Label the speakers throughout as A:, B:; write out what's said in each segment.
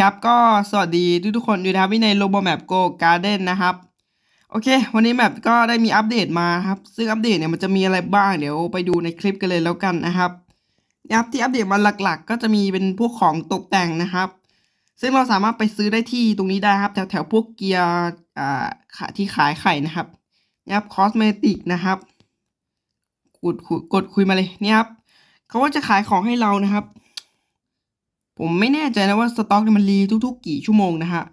A: ครับก็สวัสดีทุกทุกๆคนอยู่นะครับในโ o โบแมปโกการ์เด้นนะครับ โอเค วันนี้แมปก็ได้มีอัปเดตมาครับ ซึ่งอัปเดตเนี่ยมันจะมีอะไรบ้างเดี๋ยวไปดูในคลิปกันเลยแล้วกันนะครับนะครับที่อัปเดตมาหลักๆ ก็จะมีเป็นพวกของตกแต่งนะครับ ซึ่งเราสามารถไปซื้อได้ที่ตรงนี้ได้ครับ แถวแถวพวกเกียร์อ่าที่ขายไข่นะครับนะครับคอสเมติกนะครับกดคุยกดคุยมาเลยเนี่ยครับเขาว่าจะขายของให้เรานะครับ ผมไม่แน่ใจนะว่าสต็อกมันรีทุก ๆ กี่ชั่วโมงนะฮะ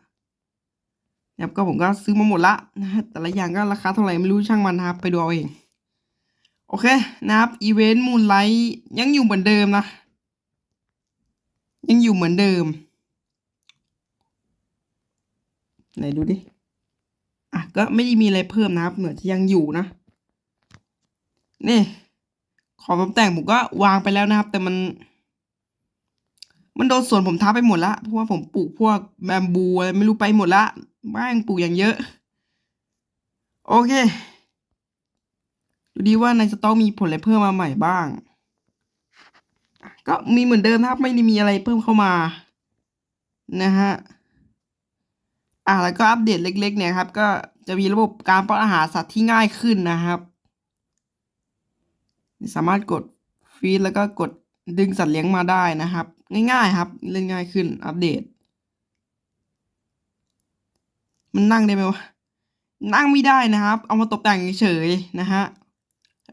A: นะครับก็ผมก็ซื้อมาหมดละนะฮะแต่ละอย่างก็ราคาเท่าไหร่ไม่รู้ช่างมันนะครับไปดูเอาเอง โอเคนะครับอีเวนต์มูนไลท์ยังอยู่เหมือนเดิมนะ ยังอยู่เหมือนเดิม ไหนดูดิ อะก็ไม่ได้มีอะไรเพิ่มนะครับ เหมือนที่ยังอยู่นะ นี่ ของตกแต่งผมก็วางไปแล้วนะครับ แต่มัน มันโดนสวนผมทับไปหมดละ เพราะว่าผมปลูกพวกแบมบูอะไรไม่รู้ไปหมดละบ้างปลูกอย่างเยอะ โอเค ดูดีว่าในสต็อกมีผลอะไรเพิ่มมาใหม่บ้าง ก็มีเหมือนเดิมนะครับ ไม่ได้มีอะไรเพิ่มเข้ามา นะฮะ อะแล้วก็อัปเดตเล็ก ๆ เนี่ยครับ ก็จะมีระบบการป้อนอาหารสัตว์ที่ง่ายขึ้นนะครับ สามารถกดฟีดแล้วก็กด ดึงสัตว์เลี้ยงมาได้นะครับ ง่าย ๆ ครับ เล่นง่ายขึ้น อัปเดต มันนั่งได้ไหมวะ นั่งไม่ได้นะครับ เอามาตกแต่งเฉยๆนะฮะ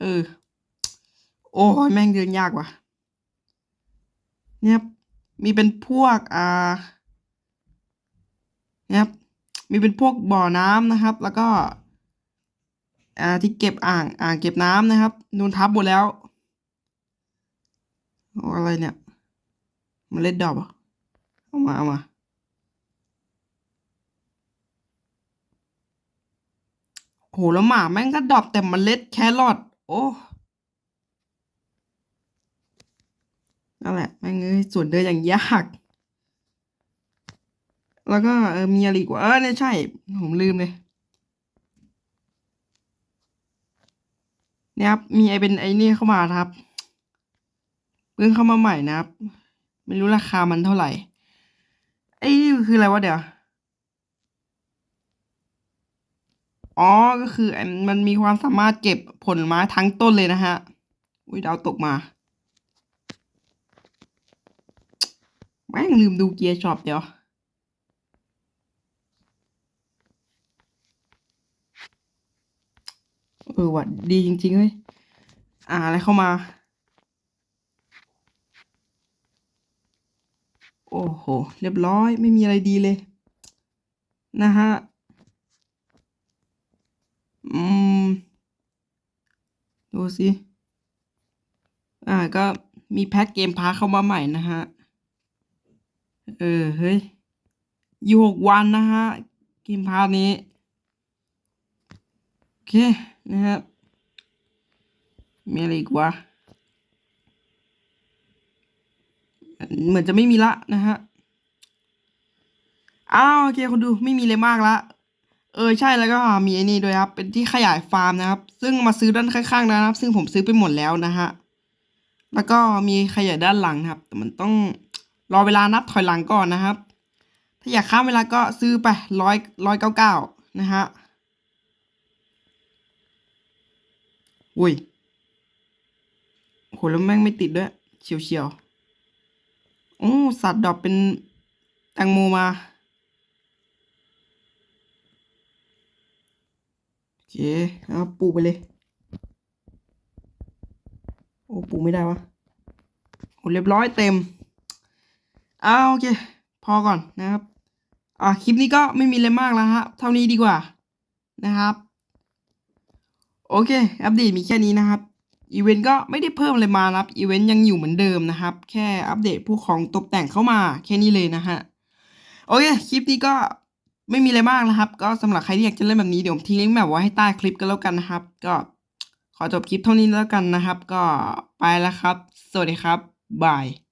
A: เออ โอ้ยแม่งเดินยากว่ะ เนี่ยครับมีเป็นพวกอ่าเนี่ยครับ มีเป็นพวกบ่อน้ำนะครับ แล้วก็ อ่าที่เก็บอ่างอ่างเก็บน้ำนะครับนูนทับหมดแล้ว อะไรเนี่ยเมันเล็ดดอกเหรอเอามาเอามาโหแล้วหมาแม่งก็ดอปแต่เมันเล็ดแครอทโอ้นั่นแหละแม่งเอ้ยส่วนเดินอย่างยาก แล้วก็เออมีอะไรอีกว่าเออเนี่ยใช่ ผมลืมเลยเนี่ยครับมีไอเป็นไอนี่เข้ามาครับ เพิ่งเข้ามาใหม่นะครับ ไม่รู้ราคามันเท่าไหร่ ไอ้คืออะไรวะเดี๋ยว อ๋อ ก็คือมันมีความสามารถเก็บผลไม้ทั้งต้นเลยนะฮะ อุ้ยดาวตกมา แม่งลืมดูเกียร์ช็อปเดี๋ยวเออว่ะดีจริงๆเฮ้ยอ่าอะไรเข้ามา โอ้โห เรียบร้อยไม่มีอะไรดีเลย นะฮะ อืม ดูสิ อ่าก็มีแพ็คเกมพาร์เข้ามาใหม่นะฮะ เออ เฮ้ย อยู่หกวันนะฮะ เกมพาร์นี้ โอเค นะครับมีอะไรอีกวะ เหมือนจะไม่มีละนะฮะ อ้าวโอเคคนดูไม่มีเลยมากละ เออใช่แล้วก็มีไอ้นี่ด้วยครับ เป็นที่ขยายฟาร์มนะครับ ซึ่งมาซื้อด้านข้างๆนะครับ ซึ่งผมซื้อไปหมดแล้วนะฮะ แล้วก็มีขยายด้านหลังครับ แต่มันต้องรอเวลานับถอยหลังก่อนนะครับ ถ้าอยากข้ามเวลาก็ซื้อไปร้อยร้อยเก้าเก้านะฮะอุ้ยโหแล้วแม่งไม่ติดด้วยเฉียวเฉียว สัตว์ดอกเป็นแตงโมมา โอเคเอาปลูกไปเลย โอ้ปลูกไม่ได้วะโอ้เรียบร้อยเต็มอ้าโอเค พอก่อนนะครับ อ่าคลิปนี้ก็ไม่มีอะไรมากแล้วฮะ เท่านี้ดีกว่านะครับ โอเค อัปเดตมีแค่นี้นะครับ อีเวนต์ก็ไม่ได้เพิ่มอะไรมาครับอีเวนต์ยังอยู่เหมือนเดิมนะครับ แค่อัปเดตพวกของตกแต่งเข้ามาแค่นี้เลยนะฮะ โอเค คลิปนี้ก็ไม่มีอะไรมากนะครับ ก็สำหรับใครที่อยากจะเล่นแบบนี้เดี๋ยวผมทิ้งลิงก์แบบไว้ให้ใต้คลิปกันแล้วกันนะครับ ก็ขอจบคลิปเท่านี้แล้วกันนะครับ ก็ไปแล้วครับ สวัสดีครับบาย